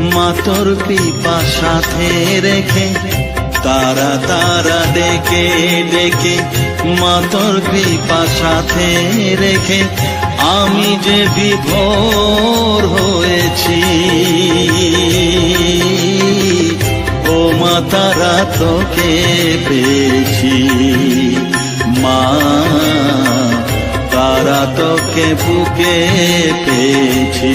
মাতর কৃপা সাথে রেখে, তারা তারা ডেকে ডেকে মাতর কৃপা সাথে রেখে, আমি যে বিভোর হয়েছি। ও মা, তারা তোকে পেয়েছি। মা, তারা তোকে বুকে পেয়েছি।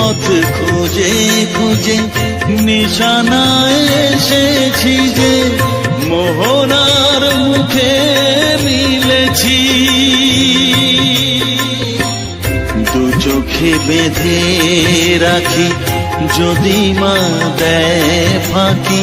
পথ খুঁজে খুঁজে নিশানা এসেছি যে মোহনার মুখে মিলেছি। দু চোখে বেঁধে রাখি যদি মা দেয় ফাঁকি